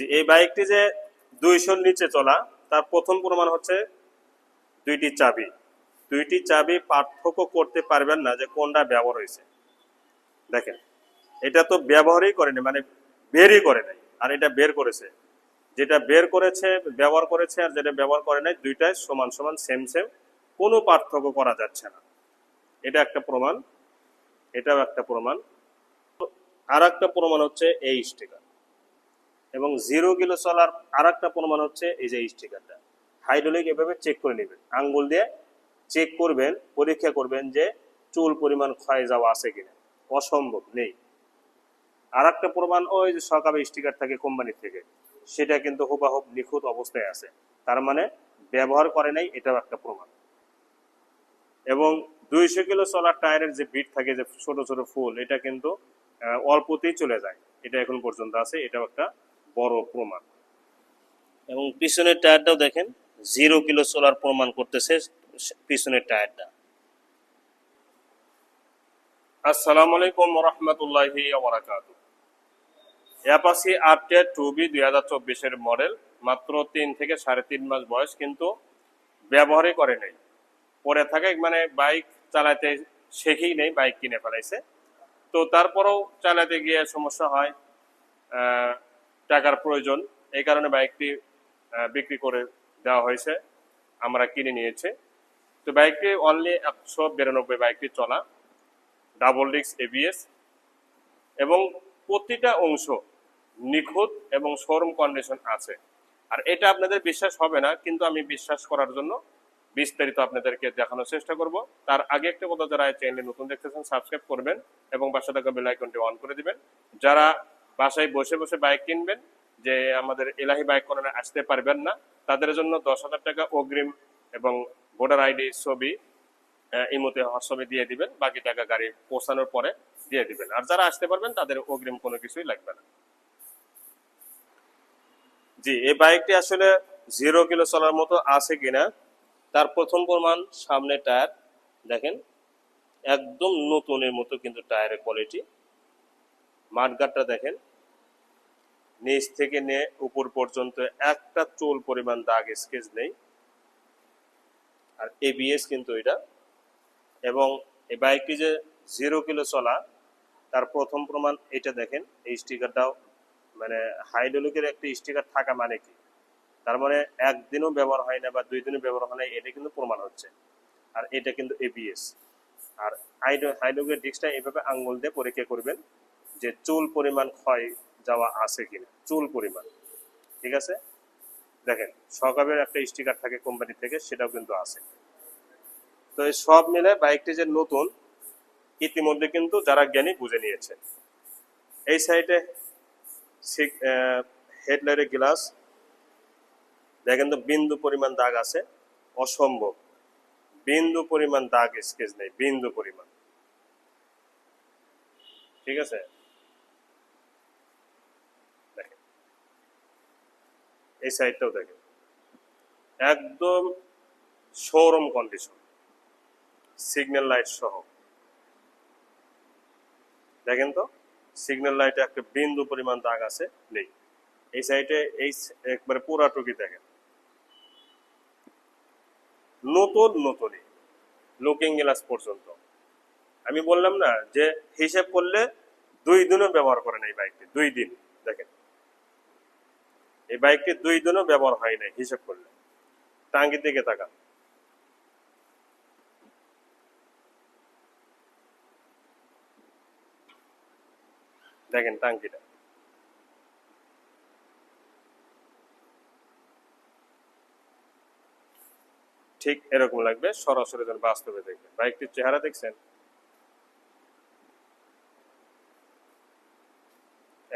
যে এই বাইকটি যে দুইশোর নিচে চলা, তার প্রথম প্রমাণ হচ্ছে দুইটি চাবি। দুইটি চাবি পার্থক্য করতে পারবেন না যে কোনটা ব্যবহার হয়েছে। দেখেন, এটা তো ব্যবহারই করেনি মানে বেরই করে নাই, আর এটা বের করেছে। যেটা বের করেছে, ব্যবহার করেছে, আর যেটা ব্যবহার করে নাই, দুইটাই সমান সমান সেম সেম কোনো পার্থক্য করা যাচ্ছে না। এটা একটা প্রমাণ, এটাও একটা প্রমাণ। আর একটা প্রমাণ হচ্ছে এই স্টিকার এবং জিরো কিলো চলার আর একটা প্রমাণ হচ্ছে এই যে স্টিকারটা হাইড্রোলিক এভাবে চেক করে নেবেন। আঙ্গুল দিয়ে চেক করবেন, পরীক্ষা করবেন যে চুল পরিমাণ ক্ষয় যাওয়া আছে কিনা। অসম্ভব, নেই। আর একটা প্রমাণ, ওই যে সকালে স্টিকার থাকে কোম্পানি থেকে, সেটা কিন্তু হুবাহুব নিখুঁত অবস্থায় আছে। তার মানে ব্যবহার করে নাই, এটাও একটা প্রমাণ। এবং দুইশো কিলো চলার টায়ারের যে বিট থাকে, যে ছোট ছোট ফুল, এটা কিন্তু অল্পতেই চলে যায়। এটা এখন পর্যন্ত আছে, এটাও একটা বড় প্রমাণ। এবং পিছনের টায়ারটাও দেখেন জিরো কিলো সোলার প্রমাণ করতেছে পিছনের টায়ারটা। আসসালামু আলাইকুম রহমতুল্লাহি অ্যাপাসি আরটিআর টু বি দুই হাজার চব্বিশের মডেল, মাত্র তিন থেকে সাড়ে তিন মাস বয়স, কিন্তু ব্যবহারই করে নাই। পরে থাকে মানে বাইক চালাতে শেখেই নেই, বাইক কিনে ফেলাইছে। তো তারপরেও চালাতে গিয়ে সমস্যা হয় টাকার প্রয়োজন, এই কারণে বাইকটি বিক্রি করে দেওয়া হয়েছে, আমরা কিনে নিয়েছি। তো বাইকটি অনলি একশো বিরানব্বই বাইকটি চলা ডাবল ডিস্ক এবিএস এবং প্রতিটা অংশ নিখুঁত এবং শোরুম কন্ডিশন আছে। আর এটা আপনাদের বিশ্বাস হবে না, কিন্তু আমি বিশ্বাস করার জন্য বিস্তারিত আপনাদেরকে দেখানোর চেষ্টা করব। তার আগে একটা কথা যারা চ্যানেলে নতুন দেখতেছেন সাবস্ক্রাইব করবেন এবং পাশে থাকা বেল আইকনটি অন করে দিবেন। যারা বাসায় বসে বসে বাইক কিনবেন যে আমাদের এলাহি বাইক কর্নারে আসতে পারবেন না। তাদের জন্য দশ হাজার টাকা অগ্রিম এবং ভোটার আইডি ছবি আহ, এই মতে ছবি দিয়ে দিবেন বাকি টাকা গাড়ি পৌঁছানোর পরে দিয়ে দিবেন। আর যারা আসতে পারবেন তাদের অগ্রিম কোনো কিছুই লাগবে না। জি এই বাইকটি আসলে জিরো কিলো চলার মতো আছে কিনা তার প্রথম প্রমাণ সামনে টায়ার। দেখেন একদম নতুনের মতো কিন্তু টায়ারের কোয়ালিটি মাঠগাটটা দেখেন নিচ থেকে নিয়ে উপর পর্যন্ত একটা চুল পরিমাণ দাগ স্কেচ নেই। আর এবিএস কিন্তু এটা। এবং এই বাইকটি যে জিরো কিলো চলা, তার প্রথম প্রমাণ এটা দেখেন, এই স্টিকারটাও মানে হাইড্রোলিকের একটা স্টিকার থাকা মানে কি? তার মানে একদিনও ব্যবহার হয় না বা দুই দিনও ব্যবহার হয় না, এটা কিন্তু প্রমাণ হচ্ছে। আর এটা কিন্তু এবিএস আর হাইড্রোলিকের ডিস্কটা এভাবে আঙ্গুল দিয়ে পরীক্ষা করবেন যে চুল পরিমাণ ক্ষয় যাওয়া আছে কিনা, চুল পরিমাণ, ঠিক আছে? দেখেন সকাবের একটা স্টিকার থাকে কোম্পানি থেকে, সেটাও কিন্তু আছে। তো এই সব মিলে বাইকটি যে নতুন, ইতিমধ্যে কিন্তু যারা জ্ঞানী বুঝে নিয়েছে এই সাইডে হেডলাইটের গ্লাস দেখেন তো বিন্দু পরিমাণ দাগ আছে, অসম্ভব। বিন্দু পরিমাণ দাগ স্কেচ নেই বিন্দু পরিমাণ। ঠিক আছে? এই সাইডটাও দেখেন। একদম শোরুম কন্ডিশন সিগন্যাল লাইট সহ। দেখেন তো সিগন্যাল লাইটে একটা বিন্দু পরিমাণ দাগ আছে, নেই। এই সাইডে এই একবারে পুরা টুকি দেখেন। নতুন, নতুনই। লুকিং গ্লাস পর্যন্ত। আমি বললাম না যে হিসেব করলে দুই দিনও ব্যবহার করে নাই বাইকটি দুই দিন। দেখেন। এই বাইকটি দুই দিনও ব্যবহার হয় নাই, হিসেব করলে। টাঙ্গির দিকে তাকান। দেখেন টাঙ্কিটা ঠিক এরকম লাগবে, সরাসরি বাস্তবে দেখবেন। বাইকটির চেহারা দেখছেন?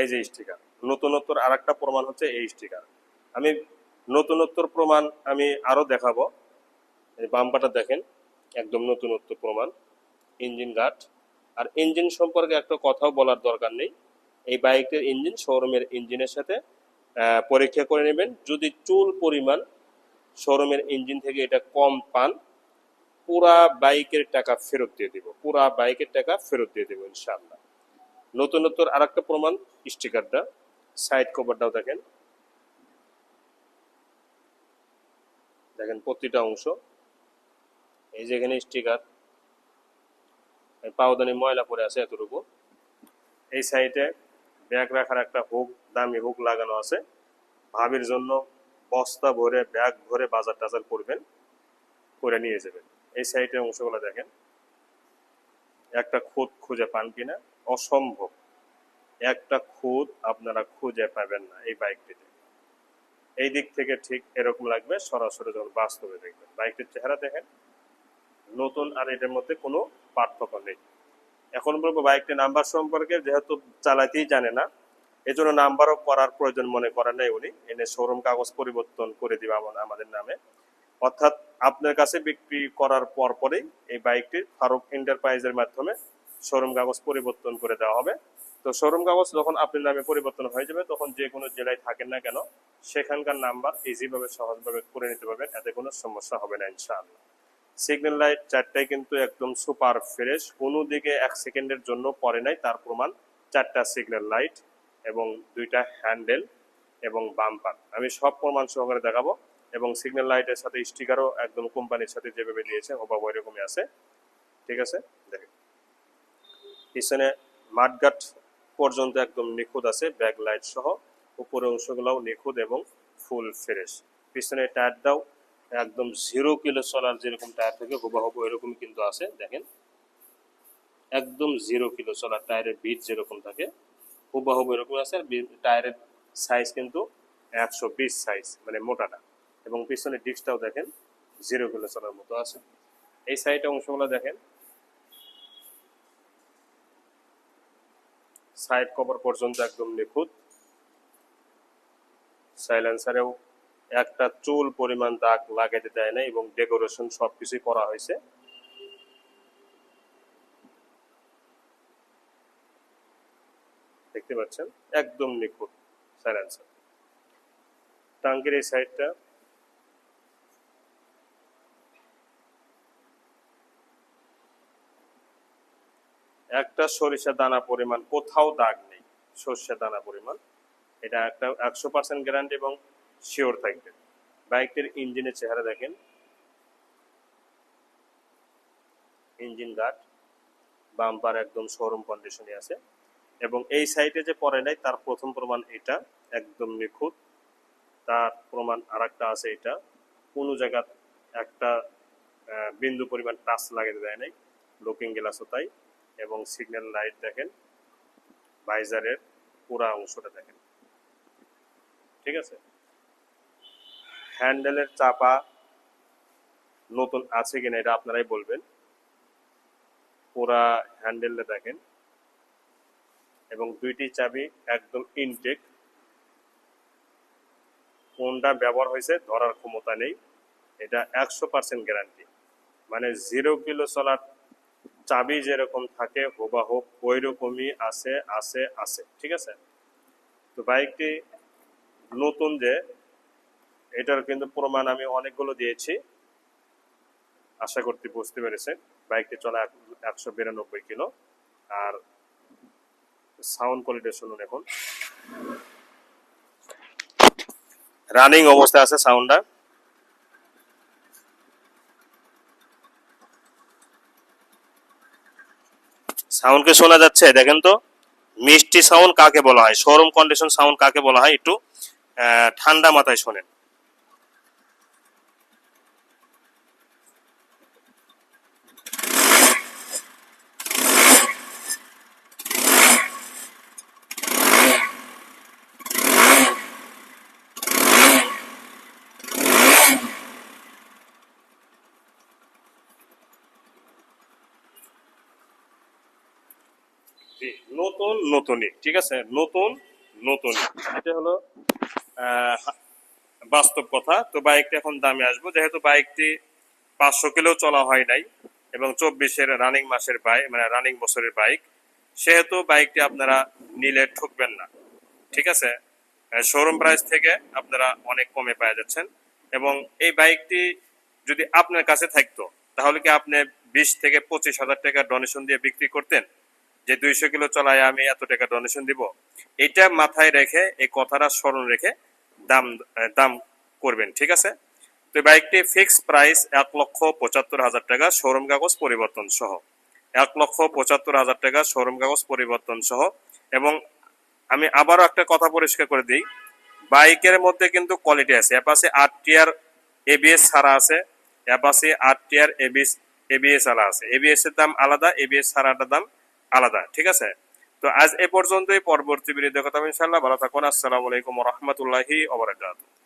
এই যে স্টিকার, নতুনত্বর আর একটা প্রমাণ হচ্ছে এই স্টিকার। আমি নতুনত্বর প্রমাণ আমি আরও দেখাবো। বাম্পাটা দেখেন, একদম নতুনত্ব প্রমাণ, ইঞ্জিন গার্ড। আর ইঞ্জিন সম্পর্কে একটা কথাও বলার দরকার নেই। এই বাইকের ইঞ্জিন, শোরুমের ইঞ্জিনের সাথে পরীক্ষা করে নেবেন। যদি চুল পরিমাণ শোরুমের ইঞ্জিন থেকে এটা কম পান, পুরা বাইকের টাকা ফেরত দিয়ে দিব। পুরা বাইকের টাকা ফেরত দিয়ে দেবো, ইনশাআল্লাহ। নতুনত্বর আর একটা প্রমাণ, স্টিকারটা। সাইড কভারটাও দেখেন। দেখেন প্রতিটা অংশ। এই যে এখানে স্টিকার। পাওদানি ময়লা পরে আছে এতটুকু। এই সাইডে ব্যাগ রাখার একটা হুক, দামি হুক লাগানো আছে। ভাবির জন্য বস্তা ভরে, ব্যাগ ভরে বাজার টাজার করবেন, করে নিয়ে যাবেন। এই সাইডের অংশগুলো দেখেন। একটা খোদ খুঁজে পান কিনা। অসম্ভব। একটা খুদ আপনারা খুঁজে পাবেন না এই বাইকটিতে। এই দিক থেকে ঠিক এরকম লাগবে, সরাসরি যখন বাস্তবে দেখবেন। বাইকটির চেহারা দেখেন, নতুন আর এটার মধ্যে কোনো পার্থক্য নেই। এখন বলব বাইকটির নাম্বার সম্পর্কে যেহেতু চালাতেই জানে না, এজন্য নাম্বারও করার প্রয়োজন মনে করেন নাই উনি। এনে শোরুম কাগজ পরিবর্তন করে দিবে আমা- আমাদের নামে। অর্থাৎ আপনার কাছে বিক্রি করার পর পরেই এই বাইকটি ফারুক এন্টারপ্রাইজের মাধ্যমে শোরুম কাগজ পরিবর্তন করে দেওয়া হবে। তো শোরুম কাগজ যখন আপনার নামে পরিবর্তন হয়ে যাবে, তখন যে কোনো জেলায় থাকেন না কেন, সেখানকার নাম্বার ইজিভাবে সহজভাবে করে নিতে পারবেন, এতে কোনো সমস্যা হবে না, ইনশাআল্লাহ। সিগন্যাল লাইট চারটায় কিন্তু একদম সুপার ফ্রেশ কোনো দিকে এক সেকেন্ডের জন্য পড়ে নাই, তার প্রমাণ চারটা সিগন্যাল লাইট এবং দুইটা হ্যান্ডেল এবং বাম্পার আমি সব প্রমাণ সহকারে দেখাবো এবং সিগন্যাল লাইটের সাথে স্টিকারও একদম কোম্পানির সাথে যেভাবে দিয়েছে ওভাবে ওইরকমই আছে। ঠিক আছে? দেখেন। পিছনে মাঠগাট পর্যন্ত একদম নিখুঁত আছে, ব্যাক লাইট সহ। উপরের অংশগুলোও নিখুঁত এবং ফুল ফ্রেশ। পিছনে টায়ারটাও একদম জিরো কিলো চলার যেরকম টায়ার থাকে হুবাহুব এরকম কিন্তু আছে, দেখেন। একদম জিরো কিলো চলার টায়ারের বিট যেরকম থাকে হুবাহুব এরকম আছে, আর টায়ারের সাইজ কিন্তু একশো বিশ সাইজ মানে মোটাটা। এবং পিছনে ডিস্কটাও দেখেন জিরো কিলো চলার মতো আছে। এই সাইডে অংশগুলো দেখেন সাইড কভার পর্যন্ত একদম নিখুঁত। সাইলেন্সারেও একটা চুল পরিমাণ দাগ লাগাতে দেয় না এবং ডেকোরেশন সবকিছুই করা হয়েছে। দেখতে পাচ্ছেন? একদম নিখুঁত সাইলেন্সার। টাঙ্কির এই সাইডটা একটা সরিষা দানা পরিমাণ, কোথাও দাগ নেই, সরিষা দানা পরিমাণ। এটা একটা একশো পার্সেন্ট গ্যারান্টি এবং শিওর থাকবে। বাইকটির ইঞ্জিনের চেহারা দেখেন। ইঞ্জিন গার্ড বাম্পার একদম শোরুম কন্ডিশনে আছে। এবং এই সাইডে যে পরে নাই, তার প্রথম প্রমাণ এটা, একদম নিখুঁত। তার প্রমাণ আর আছে এটা। কোনো জায়গা একটা বিন্দু পরিমাণ টাচ লাগাতে দেয় নাই। লুকিং গ্লাসও তাই। এবং সিগন্যাল লাইট দেখেন বাইজারের পুরা অংশটা দেখেন। ঠিক আছে? হ্যান্ডেলের চাপা নতুন আছে কিনা এটা আপনারাই বলবেন। পুরা হ্যান্ডেলটা দেখেন এবং দুইটি চাবি একদম ইনটেক কোনটা ব্যবহার হয়েছে ধরার ক্ষমতা নেই। এটা একশো পার্সেন্ট গ্যারান্টি মানে জিরো কিলো চলার চাবি যেরকম থাকে হুবাহুব ওই রকমই আছে আছে আছে। ঠিক আছে? তো বাইকটি নতুন যে, এটার কিন্তু প্রমাণ আমি অনেকগুলো দিয়েছি। আশা করতে বুঝতে পেরেছেন। বাইকটি চলা একশো বিরানব্বই কিলো। আর সাউন্ড কোয়ালিটি শুনুন এখন। রানিং অবস্থায় আছে সাউন্ডটা। সাউন্ডকে শোনা যাচ্ছে, দেখেন তো। মিষ্টি সাউন্ড কাকে বলা হয়? শোরুম কন্ডিশন সাউন্ড কাকে বলা হয়? একটু ঠান্ডা মাথায় শোনেন। নতুন নতুনই, ঠিক আছে? নতুন নতুন এটা হলো বাস্তব কথা। তো বাইকটি এখন দামে আসব। যেহেতু বাইকটি পাঁচশো কিলো চলা হয় নাই এবং চব্বিশের রানিং মাসের বাইক মানে রানিং বছরের বাইক সেহেতু বাইকটি আপনারা নিলে ঠকবেন না। ঠিক আছে? শোরুম প্রাইস থেকে আপনারা অনেক কমে পাওয়া যাচ্ছেন। এবং এই বাইকটি যদি আপনার কাছে থাকতো, তাহলে কি আপনি বিশ থেকে পঁচিশ হাজার টাকা ডোনেশন দিয়ে বিক্রি করতেন? যে দুইশো কিলো চলায় আমি এত টাকা ডোনেশন দিব, এটা মাথায় রেখে, এই কথাটা স্মরণ রেখে দাম দাম করবেন, ঠিক আছে? তো বাইকটি ফিক্স প্রাইস এক লক্ষ পঁচাত্তর হাজার টাকা শোরুম কাগজ পরিবর্তন সহ। এক লক্ষ পঁচাত্তর হাজার টাকা শোরুম কাগজ পরিবর্তন সহ। এবং আমি আবারও একটা কথা পরিষ্কার করে দিই, বাইকের মধ্যে কিন্তু কোয়ালিটি আছে। অ্যাপাসে আট টিয়ার এবিএস ছাড়া আছে অ্যাপাসে আট টিয়ার এবিএস এবিএস ছাড়া আছে। এবিএস এর দাম আলাদা এবিএস ছাড়াটার দাম আলাদা, ঠিক আছে? তো আজ এ পর্যন্তই, পরবর্তী বিরোধী কথা ইনশাল্লাহ ভালো থাকুন, আসসালামু আলাইকুম রহমতুল্লাহি ওবরাকাতুহু